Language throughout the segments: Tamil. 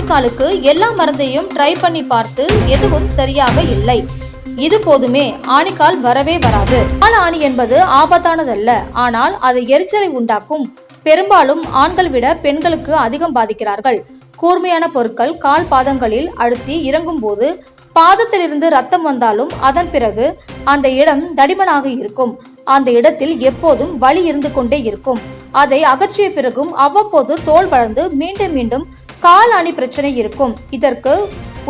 ஆணிக்காலுக்கு எல்லா மருந்தையும் ட்ரை பண்ணி பார்த்து எதுவும் சரியாக இல்லை. இது போதுமே ஆணிக்கால் வரவே வராது. கால் ஆணி என்பது ஆபத்தானதல்ல. ஆனால் அது எரிச்சலை உண்டாக்கும். பெரும்பாலும் ஆண்கள் விட பெண்களுக்கு அதிகம் பாதிக்கிறார்கள். கூர்மையான பொருட்கள் கால் பாதங்களில் அழுத்தி இறங்கும் போது பாதத்திலிருந்து ரத்தம் வந்தாலும் அதன் பிறகு அந்த இடம் தடிமனாக இருக்கும். அந்த இடத்தில் எப்போதும் வலி இருந்து கொண்டே இருக்கும். அதை அகற்றிய பிறகும் அவ்வப்போது தோல் வளர்ந்து மீண்டும் மீண்டும் காலாணி பிரச்சனை இருக்கும். இதற்கு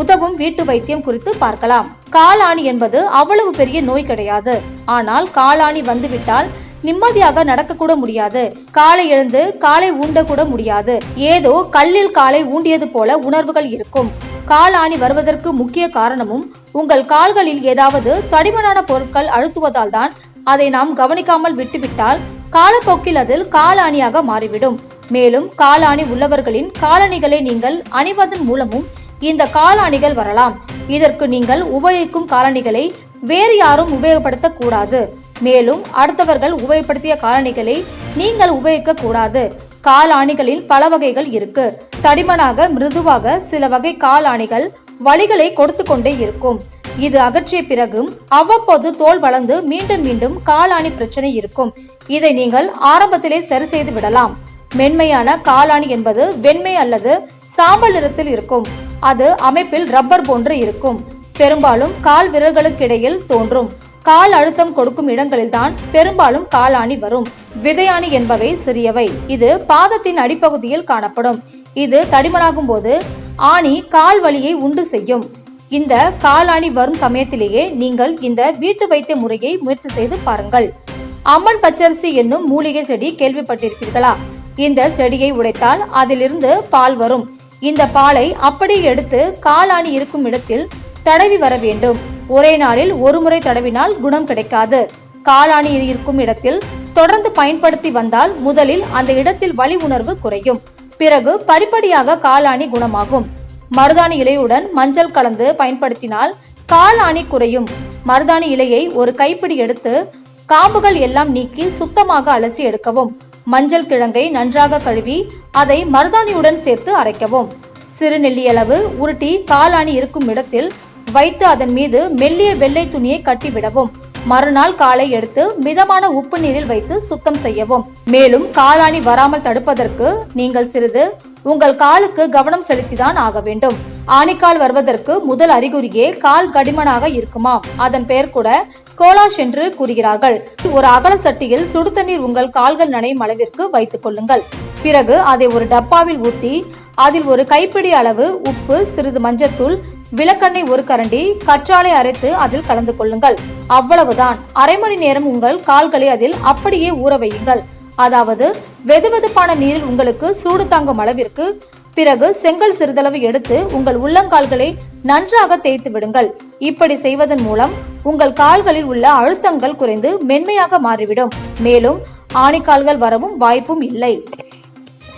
உதவும் வீட்டு வைத்தியம் குறித்து பார்க்கலாம். காலாணி என்பது அவ்வளவு பெரிய நோய் கிடையாது. ஆனால் காலாணி வந்துவிட்டால் நிம்மதியாக நடக்கக்கூட முடியாது. காலை எழுந்து காலை ஊண்ட கூட முடியாது. ஏதோ கல்லில் காலை ஊண்டியது போல உணர்வுகள் இருக்கும். காலாணி வருவதற்கு முக்கிய காரணமும் உங்கள் கால்களில் ஏதாவது தடிமனான பொருட்கள் அழுத்துவதால் தான் அதை நாம் கவனிக்காமல் விட்டுவிட்டால் காலப்போக்கில் அதில் காலாணியாக மாறிவிடும். மேலும் காலாணி உள்ளவர்களின் காலணிகளை நீங்கள் அணிவதன் மூலமும் இந்த காலாணிகள் வரலாம். இதற்கு நீங்கள் உபயோகிக்கும் காலணிகளை வேறு யாரும் உபயோகப்படுத்தக்கூடாது. மேலும் அடுத்தவர்கள் உபயோகப்படுத்திய காலணிகளை நீங்கள் உபயோகிக்க கூடாது காலாணிகளில் பல வகைகள் இருக்கு. தடிமனாக மிருதுவாக சில வகை காலாணிகள் வழிகளை கொடுத்து கொண்டே இருக்கும். இது அகற்றிய பிறகும் அவ்வப்போது தோல் வளர்ந்து மீண்டும் மீண்டும் காலாணி பிரச்சனை இருக்கும். இதை நீங்கள் ஆரம்பத்திலே சரி செய்து விடலாம். மென்மையான காலாணி என்பது வெண்மை அல்லது சாம்பல் நிறத்தில் இருக்கும். அது அமைப்பில் ரப்பர் போன்று இருக்கும். பெரும்பாலும் கால் விரல்களுக்கிடையில் தோன்றும். கால் அழுத்தம் கொடுக்கும் இடங்களில்தான் பெரும்பாலும் காலாணி வரும். விதையாணி என்பவை சிறியவை. இது பாதத்தின் அடிப்பகுதியில் காணப்படும். இது தடிமனாகும் போது ஆணி கால் வலியை உண்டு செய்யும். இந்த காலாணி வரும் சமயத்திலேயே நீங்கள் இந்த வீட்டு வைத்திய முறையை முயற்சி செய்து பாருங்கள். அம்மன் பச்சரிசி என்னும் மூலிகை செடி கேள்விப்பட்டிருப்பீர்களா? இந்த செடியை உடைத்தால் அதிலிருந்து பால் வரும். இந்த பாலை அப்படியே எடுத்து காலாணி இருக்கும் இடத்தில் தடவி வர வேண்டும். ஒரே நாளில் ஒரு முறை தடவினால் குணம் கிடைக்காது. காலாணி இருக்கும் இடத்தில் தொடர்ந்து பயன்படுத்தி வந்தால் முதலில் அந்த இடத்தில் வலி உணர்வு குறையும். பிறகு படிப்படியாக காலாணி குணமாகும். மருதாணி இலையுடன் மஞ்சள் கலந்து பயன்படுத்தினால் காலாணி குறையும். மருதாணி இலையை ஒரு கைப்பிடி எடுத்து காம்புகள் எல்லாம் நீக்கி சுத்தமாக அலசி எடுக்கவும். மஞ்சள் கிழங்கை நன்றாக கழுவி அதை மருதாணியுடன் சேர்த்து அரைக்கவும். சிறு நெல்லியளவு உருட்டி காலாணி இருக்கும் இடத்தில் வைத்து அதன் மீது மெல்லிய வெள்ளை துணியை கட்டிவிடவும். மறுநாள் காலை எடுத்து மிதமான உப்பு நீரில் வைத்து சுத்தம் செய்யவும். மேலும் காலாணி வராமல் தடுப்பதற்கு நீங்கள் சிறிது உங்கள் காலுக்கு கவனம் செலுத்திதான் ஆக வேண்டும். ஆணிக்கால் வருவதற்கு முதல் அறிகுறியே கால் கடிமனாக இருக்குமாம் அதன் பெயர் கூட கோலாஷ் என்று கூறுகிறார்கள். ஒரு அகல சட்டியில் சுடு தண்ணீர் உங்கள் கால்கள் நனையும் அளவிற்கு வைத்துக் கொள்ளுங்கள். பிறகு அதை ஒரு டப்பாவில் ஊற்றி அதில் ஒரு கைப்பிடி அளவு உப்பு சிறிது மஞ்சத்தூள் விளக்கெண்ணெய் ஒரு கரண்டி கற்றாழை அரைத்து அதில் கலந்து கொள்ளுங்கள். அவ்வளவுதான். அரை மணி நேரம் உங்கள் கால்களை அதில் அப்படியே ஊற வையுங்கள். அதாவது வெதுவெதுப்பான நீரில் உங்களுக்கு சூடு தாங்கும் அளவிற்கு பிறகு செங்கல் சிறிதளவு எடுத்து உங்கள் உள்ளங்கால்களை நன்றாக தேய்த்து விடுங்கள். இப்படி செய்வதன் மூலம் உங்கள் கால்களில் உள்ள அழுத்தங்கள் குறைந்து மென்மையாக மாறிவிடும். மேலும் ஆணிக்கால்கள் வரவும் வாய்ப்பும் இல்லை.